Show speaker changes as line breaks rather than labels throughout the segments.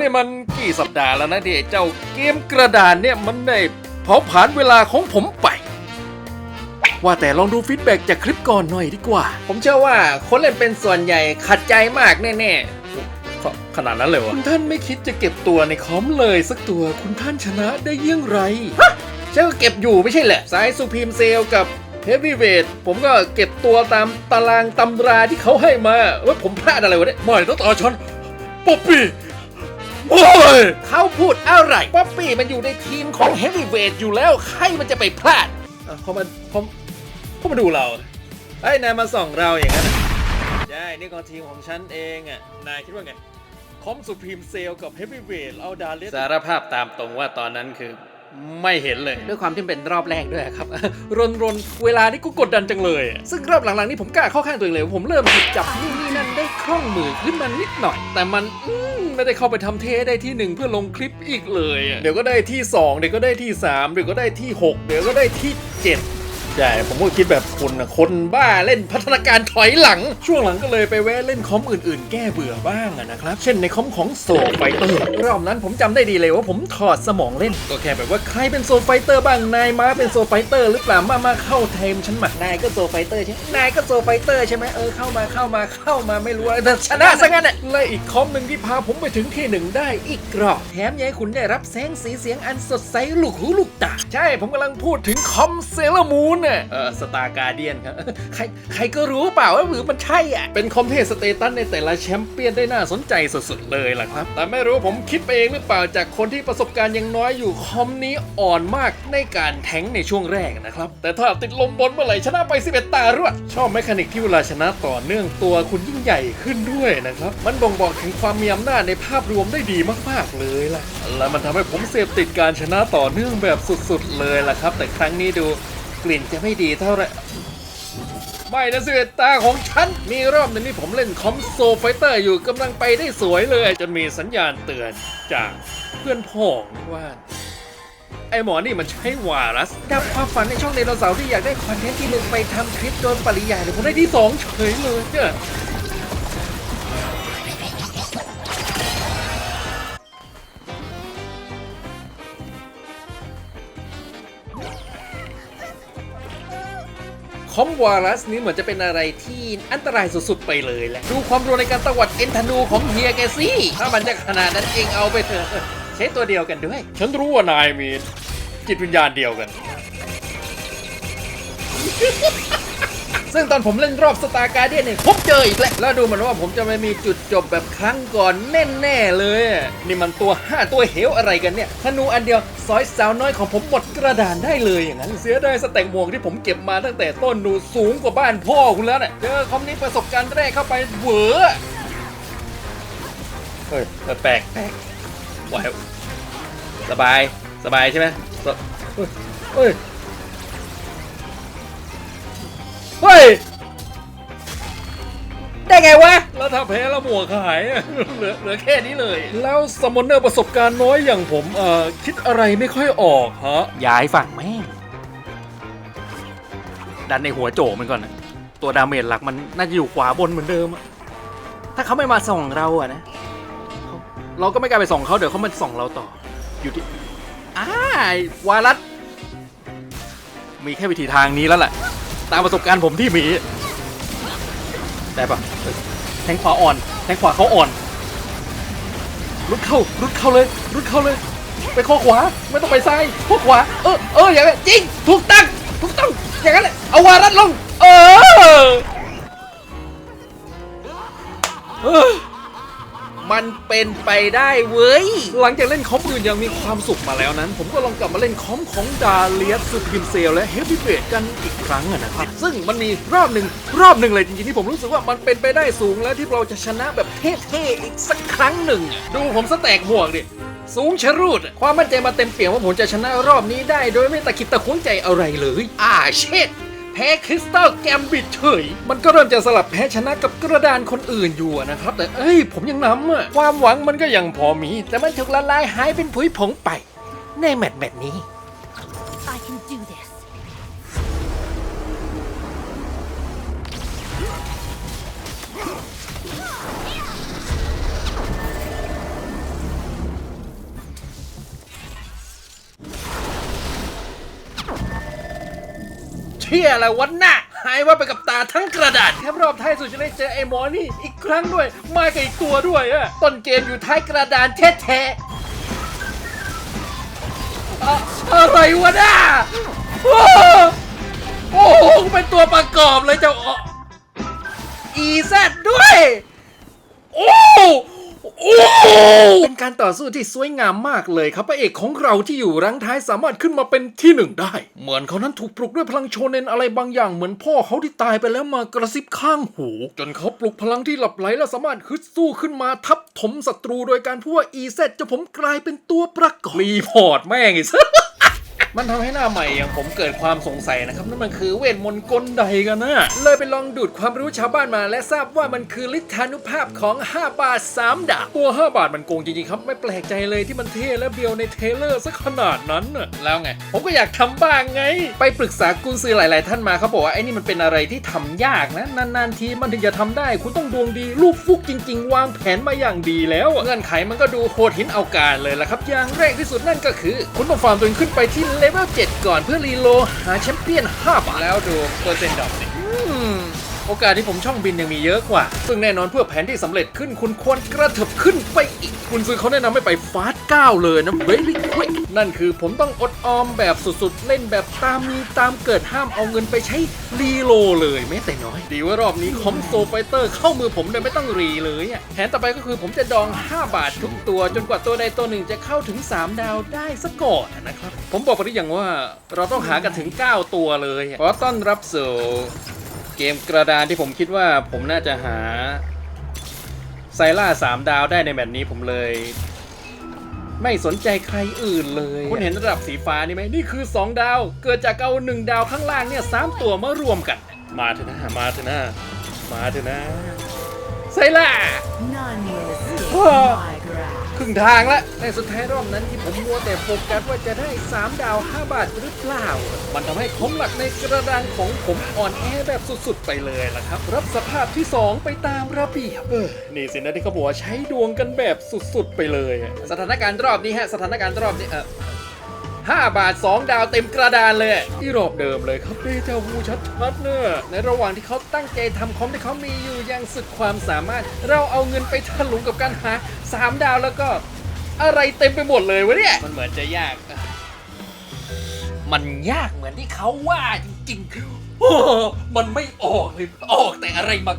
นี่มันกี่สัปดาห์แล้วนะที่ไอ้เจ้าเกมกระดานเนี่ยมันได้เผาผลาญเวลาของผมไป ว่าแต่ลองดูฟีดแบ็กจากคลิปก่อนหน่อยดีกว่า ผมเชื่อว่าคนเล่นเป็นส่วนใหญ่ขัดใจมากแน่ๆขนาดนั้นเลยวะคุณท่านไม่คิดจะเก็บตัวในคอมเลยสักตัวคุณท่านชนะได้เยี่ยงไรฮะฉันก็เก็บอยู่ไม่ใช่เหรอสายสุพีมเซลกับเฮฟวีเวทผมก็เก็บตัวตามตารางตำราที่เขาให้มาว่าผมพลาดอะไรวะเนี่ยไม่ต้องต่อฉันป๊อปปี้ โอ้ยเขาพูดอะไรป๊อปปี้มันอยู่ในทีมของเฮฟวีเวทอยู่แล้วใครมันจะไปพลาดอะเขามาเขาเขามาดูเราไอ้ยนายมาส่องเราอย่างนั้นน่ะใช่นี่ก็ทีมของฉันเองอะนายคิดว่าไงคอมสุพรีมเซลกับเฮฟวีเวทเอาดาเลสสารภาพตามตรงว่าตอนนั้นคือไม่เห็นเลย ด้วยความที่เป็นรอบแรกด้วยครับ รนรนเวลานี่กูกดดันจังเลย ซึ่งรอบหลังๆนี่ผมกล้าเข้าข้างตัวเองเลยว่าผมเริ่มหยิบจับนู่นนี่นั่นได้คล่องมือขึ้นมานิดหน่อย แต่มันอืม ไม่ได้เข้าไปทำเทสได้ที่หนึ่งเพื่อลงคลิปอีกเลย เดี๋ยวก็ได้ที่สองเดี๋ยวก็ได้ที่สามเดี๋ยวก็ได้ที่หกเดี๋ยวก็ได้ที่เจ็ด ใช่ ผมก็คิดแบบคุณนะคนบ้าเล่นพัฒนาการถอยหลัง ช่วงหลังก็เลยไปแวะเล่นคอมอื่นๆ แก้เบื่อบ้างอะนะครับ เช่นในคอมของโซไฟเตอร์รอบนั้นผมจำได้ดีเลยว่าผมถอดสมองเล่น ก็แค่แบบว่าใครเป็นโซไฟเตอร์บ้างนายมาเป็นโซไฟเตอร์หรือเปล่ามามาเข้าเทมฉันหมักนายก็โซไฟเตอร์ใช่ไหมนายก็โซไฟเตอร์ใช่ไหมเออเข้ามาเข้ามาเข้ามาไม่รู้อะไรแต่ชนะซะงั้นอะและอีกคอมหนึ่งที่พาผมไปถึงที่หนึ่งได้อีกรอบแถมยังให้คุณได้รับแสงสีเสียงอันสดใสลูกหูลูกตาใช่ผมกำลังพูดถึงคอมเซเลมูนน่ะเออสตาร์การเดียนครับ ใครใครก็รู้เปล่าว่าหรือมันใช่อะ เป็นคอมเทสเตตัสในแต่ละแชมเปี้ยนได้น่าสนใจสุดๆเลยล่ะครับ แต่ไม่รู้ผมคิดไปเองหรือเปล่าจากคนที่ประสบการณ์ยังน้อยอยู่คอมนี้อ่อนมากในการแทงในช่วงแรกนะครับ แต่ถ้าติดลมบนเมื่อไหร่ชนะไป 11 ตารวดชอบแมคานิกที่เวลาชนะต่อเนื่องตัวคุณยิ่งใหญ่ขึ้นด้วยนะครับ มันบ่งบอกถึงความมีอำนาจในภาพรวมได้ดีมากๆเลยล่ะ และมันทำให้ผมเสพติดการชนะต่อเนื่องแบบสุดๆเลยล่ะครับ แต่ครั้งนี้ดู กลิ่นจะไม่ดีเท่าไหร่ไม่นะสิตาของฉัน มีรอบหนึงที่ผมเล่นคอมโซไฟเตอร์อยู่กำลังไปได้สวยเลย จนมีสัญญาณเตือนจากเพื่อนพ้องว่า ไอหมอนี่มันใช้วารัสดับความฝันในช่องไดโนเสาร์ที่อยากได้คอนเทนต์ที่หนึ่งไปทำคลิปโดนปริยายหรือผมได้ที่สองเฉยเลยเนี่ย อมวารัสนี้เหมือนจะเป็นอะไรที่อันตรายสุดๆไปเลยแหละ ดูความรัวในการตวัดเอ็นธนูของเฮียแกซี่ ถ้ามันจะขนาดนั้นเองเอาไปเถอะ ใช้ตัวเดียวกันด้วย ฉันรู้ว่านายมีจิตวิญญาณเดียวกัน ซึ่งตอนผมเล่นรอบสตาร์การเดียนเนี่ยพบเจออีกแล้วแล้วดูเหมือนว่าผมจะไม่มีจุดจบแบบครั้งก่อนแน่ๆเลย นี่มันตัวห้าตัวเหวอะไรกันเนี่ยธนูอันเดียวซอยสาวน้อยของผมหมดกระดานได้เลยอย่างนั้นเสียดายสแต็กหมวกที่ผมเก็บมาตั้งแต่ต้นดูสูงกว่าบ้านพ่อคุณแล้วเนี่ยเจอคอมนี้ประสบการณ์แรกเข้าไปเหวอเฮ้ยแปลกแปลกว้าวสบายสบายใช่ไหมเฮ้ย เฮ้ยเฮ้ย ได้ไงวะ แล้วถ้าแพ้แล้วหมวกหายอะเหลือเหลือแค่นี้เลย แล้วสมอนเนอร์ประสบการณ์น้อยอย่างผมเอ่อคิดอะไรไม่ค่อยออกฮะ ย้ายฝั่งแม่งดันในหัวโจมันก่อนนะตัวดาเมจหลักมันน่าจะอยู่ขวาบนเหมือนเดิมอะถ้าเขาไม่มาส่องเราอะนะเขาเราก็ไม่กล้าไปส่องเขาเดี๋ยวเขามาส่องเราต่อ อยู่ที่อ้าวารัสมีแค่วิธีทางนี้แล้วแหละ ตามประสบการณ์ผมที่มีได้ปะแทงขวาอ่อน แทงขวาเขาอ่อน รุดเข้า รุดเข้าเลย รุดเข้าเลย ไปข้อขวา ไม่ต้องไปซ้ายข้อขวา เออ เออ อย่างนั้นจริง ถูกตั้ง ถูกต้อง อย่างนั้นแหละเอาวารัดลง เออ มันเป็นไปได้เว้ย หลังจากเล่นคอมอื่นยังมีความสุขมาแล้วนั้น ผมก็ลองกลับมาเล่นคอมของดาเลียสสุพิมเซลและเฮฟวี่เบดกันอีกครั้งนะครับ ซึ่งมันมีรอบหนึ่งรอบหนึ่งเลยจริงๆที่ผมรู้สึกว่ามันเป็นไปได้สูงแล้วที่เราจะชนะแบบเท่ๆอีกสักครั้งหนึ่ง ดูผมสแต็กหมวกดิสูงชะรูด ความมั่นใจมาเต็มเปี่ยมว่าผมจะชนะรอบนี้ได้ โดยไม่ตะขิดตะขวงใจอะไรเลย อ่าเช็ด พ้คริสตัลแกมบิดเฉย มันก็เริ่มจะสลับแพ้ชนะกับกระดานคนอื่นอยู่นะครับ แต่เอ้ย ผมยังนำอะความหวังมันก็ยังพอมี แต่มันถูกละลายหายเป็นผุยผงไป ในแมตช์แม
ตช์
นี้ ชี่ยอะไรวันน่ะหายว่าไปกับตาทั้งกระดาษแถมรอบท้ายสุดจะได้เจอไอ้หมอนี่อีกครั้งด้วย มากับอีกตัวด้วยอะต้นเกมอยู่ท้ายกระดานแท้ๆอะอะไรวะน่ะโอ้โหโอ้โหเป็นตัวประกอบเลยเจ้าอีแซดด้วย โอ้ เป็นการต่อสู้ที่สวยงามมากเลยครับพระเอกของเราที่อยู่รังท้ายสามารถขึ้นมาเป็นที่หนึ่งได้ เหมือนเขานั้นถูกปลุกด้วยพลังโชเนนอะไรบางอย่างเหมือนพ่อเขาที่ตายไปแล้วมากระซิบข้างหู จนเขาปลุกพลังที่หลับไหลและสามารถฮึดสู้ขึ้นมาทับถมศัตรูโดยการพูดว่าอีเซจะผมกลายเป็นตัวประกอบรีพอร์ตแม่งไอ้สัส มันทำให้หน้าใหม่อย่างผมเกิดความสงสัยนะครับนั่นมันคือเวทมนต์กลใดกันนะเลยไปลองดูดความรู้ชาวบ้านมา และทราบว่ามันคือฤทธานุภาพของ 5 บาท 3ดาบตัว 5 บาทมันโกงจริงๆครับไม่แปลกใจเลยที่มันเท่และเบียวในเทเลอร์ซะขนาดนั้นน่ะแล้วไง ผมก็อยากทำบ้างไง ไปปรึกษากุนซือหลาย ๆ ท่านมาเขาบอกว่าไอ้นี่มันเป็นอะไรที่ทำยากนะนานๆทีมันถึงจะทำได้ คุณต้องดวงดีลูกฟุกจริง ๆ วางแผนมาอย่างดีแล้วเงื่อนไขมันก็ดูโหดหินเอาการเลยละครับ อย่างแรกที่สุดนั่นก็คือ คุณต้องฟาร์มตัวเองขึ้นไปที่เลเวล7ก่อนเพื่อรีโหลดหาแชมเปี้ยน5บาทแล้วดูเปอร์เซ็นต์ดรอปสิ โอกาสที่ผมช่องบินยังมีเยอะกว่า ซึ่งแน่นอนเพื่อแผนที่สำเร็จขึ้นคุณควรกระเถิบขึ้นไปอีก คุณซื้อเขาแนะนำให้ไปฟาสต์9เลยนะ very quick นั่นคือผมต้องอดออมแบบสุดๆ เล่นแบบตามมีตามเกิดห้ามเอาเงินไปใช้รีโลเลยแม้แต่น้อย ดีว่ารอบนี้คอมโซไฟเตอร์เข้ามือผมโดยไม่ต้องรีเลยอะแผนต่อไปก็คือผมจะดอง 5 บาททุกตัวจนกว่าตัวใดตัวหนึ่งจะเข้าถึง 3 ดาวได้ซะก่อนนะครับ ผมบอกไปหรือยังว่าเราต้องหากันถึง 9 ตัวเลยขอต้อนรับสู่ เกมกระดานที่ผมคิดว่าผมน่าจะหาไซล่า3ดาวได้ในแบบนี้ผมเลย ไม่สนใจใครอื่นเลย คุณเห็นระดับสีฟ้านี่ไหมนี่คือ 2 ดาว เกิดจากเอา1ดาวข้างล่างเนี่ยสามตัวมารวมกัน มาเถอะนะมาเถอะนะมาเถอะนะไซล่า ครึ่งทางแล้วในสุดท้ายรอบนั้นที่ผมมัวแต่โฟกัสว่าจะได้ 3 ดาว 5 บาทหรือเปล่า มันทำให้ผมหลักในกระดานของผมอ่อนแอแบบสุดๆ ไปเลยล่ะครับ รับสภาพที่ 2 ไปตามระเบียบเออนี่สินะที่เขาบอกว่าใช้ดวงกันแบบสุดๆ ไปเลย สถานการณ์รอบนี้ฮะ สถานการณ์รอบนี้เออ 5 บาท 2 ดาวเต็มกระดานเลยที่รอบเดิมเลยครับเดจาวูชัดๆเนี่ยในระหว่างที่เขาตั้งใจทำคอมที่เขามีอยู่อย่างสุดความสามารถ เราเอาเงินไปถลุงกับการหา 3 ดาวแล้วก็อะไรเต็มไปหมดเลยวะเนี่ยมันเหมือนจะยาก มันยากเหมือนที่เขาว่าจริงๆโอ้มันไม่ออกเลยออกแต่อะไรมา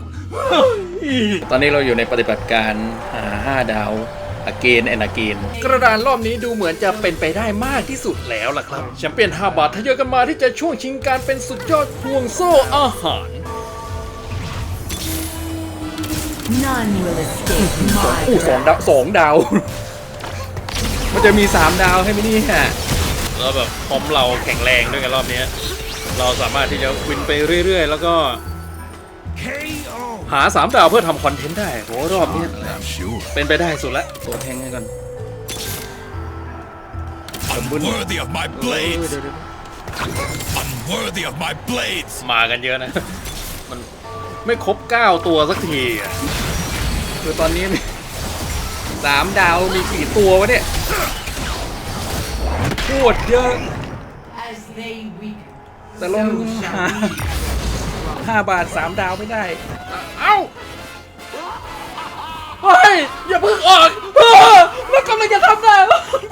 ตอนนี้เราอยู่ในปฏิบัติการหา5ดาว อเกนแอนอเกนกระดานรอบนี้ดูเหมือนจะเป็นไปได้มากที่สุดแล้วล่ะครับแชมเปี้ยน 5 บาททะเยอกันมาที่จะช่วงชิงการเป็นสุดยอดห่วงโซ่อาหาร
None will escape my
อู้สอง
grasp.
ดาวสองดาว มันจะมี 3 ดาวให้ไหมเนี่ฮะ แล้วแบบพร้อมเราแข็งแรงด้วยกันรอบนี้เราสามารถที่จะวินไปเรื่อยๆ แล้วก็ หาสามดาวเพื่อทำคอนเทนต์ได้โหรอบนี้ เป็นไปได้สุดละตัวแทงให้กันบุญ
Unworthy
มากันเยอะนะ มันไม่ครบเก้าตัวสักทีคือตอนนี้สามดาวมีกี่ตัววะเนี่ยโคดเยอะแต่ลง so. 5 บาท 3 ดาวไม่ได้ เอ้า เฮ้ย อย่าเพิ่งออกมันกำลังจะทำได้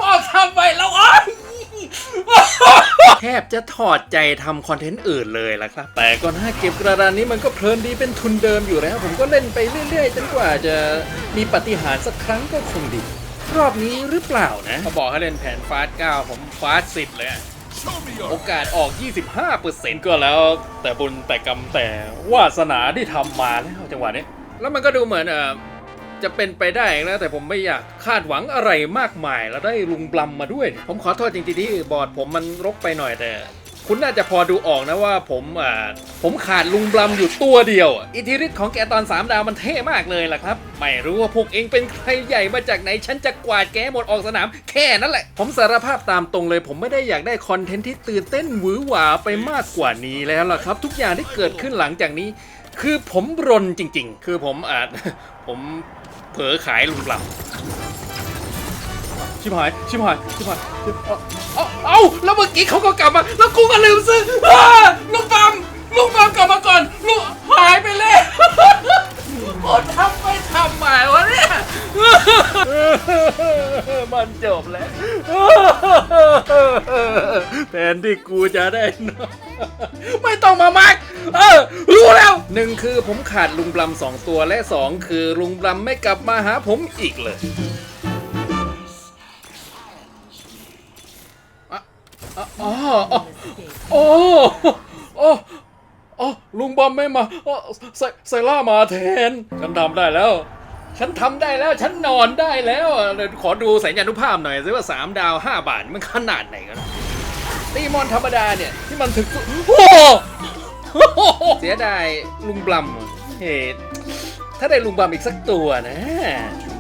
บอกทำไปแล้วอ้อแทบจะถอดใจทำคอนเทนต์อื่นเลยละครับ แต่ก่อนหน้าเก็บกระดานนี้มันก็เพลินดีเป็นทุนเดิมอยู่แล้ว ผมก็เล่นไปเรื่อยๆ จนกว่าจะมีปฏิหารสักครั้งก็คงดี รอบนี้หรือเปล่านะเขาบอกให้เล่นแผนฟาสต์9ผมฟาสต์10เลย โอ
your
กาสออก 25%ก็แล้ว แต่บุญแต่กรรมแต่วาสนาที่ทำมาแล้วจังหวะนี้ แล้วมันก็ดูเหมือนเออจะเป็นไปได้นะแต่ผมไม่อยากคาดหวังอะไรมากมายแล้วได้ลุงบลัมมาด้วยเนี่ยผมขอโทษจริงๆที่บอร์ดผมมันรกไปหน่อยแต่ คุณน่าจะพอดูออกนะว่าผมอ่าผมขาดลุงบลัมอยู่ตัวเดียวอะอิทธิฤทธิ์ของแกตอน 3 ดาวมันเท่มากเลยล่ะครับ ไม่รู้ว่าพวกเองเป็นใครใหญ่มาจากไหน ฉันจะกวาดแกหมดออกสนาม แค่นั้นแหละ ผมสารภาพตามตรงเลย ผมไม่ได้อยากได้คอนเทนต์ที่ตื่นเต้นหวือหวาไปมากกว่านี้แล้วล่ะครับ ทุกอย่างที่เกิดขึ้นหลังจากนี้ คือผมรนจริง ๆ คือผมอาจผมเผลอขายลุงบลัม ชิบหาย ชิบหาย ชิบหายชิบเอาเอาเอาแล้วเมื่อกี้เขาก็กลับมา แล้วกูก็ลืมซื้ออ้าลูกปั๊มลุงบอมกลับมาก่อนลุงหายไปเลยโอ้ทำไปทำไมวะเนี่ย มันจบแล้ว แทนที่กูจะได้นอนไม่ต้องมามักเออ รู้แล้วหนึ่งคือผมขาดลุงบลัมสองตัวและสองคือลุงบลัมไม่กลับมาหาผมอีกเลย อ๋ออ๋อโอ้โอ้โอ้ลุงบอมไม่มาโอ้ไซไซล่ามาแทน ฉันทำได้แล้ว ฉันทำได้แล้ว ฉันนอนได้แล้ว ขอดูสัญญานุภาพหน่อยสิว่า3ดาว5บาทมันขนาดไหนกันตีมอนธรรมดาเนี่ย ที่มันถึงโอ้เสียดายลุงบลัมเหตุถ้าได้ลุงบลัมอีกสักตัวนะ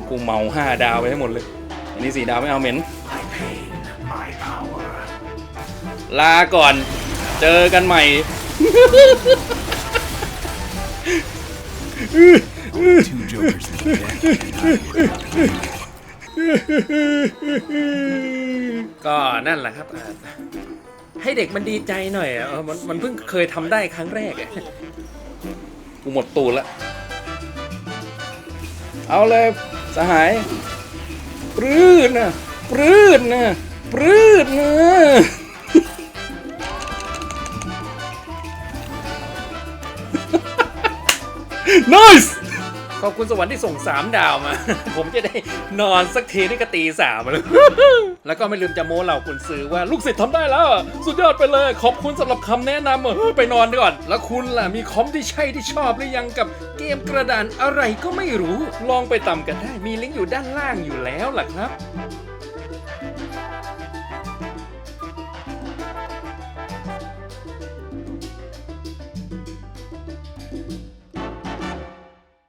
กูเมา5ดาวไปให้หมดเลยอันนี้4ดาวไม่เอาเหม็น ลาก่อน เจอกันใหม่
Two jokers in the deck.
ก็นั่นแหละครับอ่าให้เด็กมันดีใจหน่อยอะเออมันมันเพิ่งเคยทำได้ครั้งแรกอะกูหมดตูนละ เอาเลยสหายปรื้ดนะปรื้ดนะปรื้ดนะ nice ขอบคุณสวรรค์ที่ส่ง 3 ดาวมา ผมจะได้นอนสักทีนี่ก็ตีสามแล้ว แล้วก็ไม่ลืมจะโม้เหล่าคุณซื้อว่าลูกศิษย์ทำได้แล้ว สุดยอดไปเลย ขอบคุณสำหรับคำแนะนำเฮ้ยไปนอนก่อน แล้วคุณล่ะมีคอมที่ใช่ที่ชอบหรือยังกับเกมกระดานอะไรก็ไม่รู้ ลองไปต่ำกันได้ มีลิงก์อยู่ด้านล่างอยู่แล้วล่ะครับ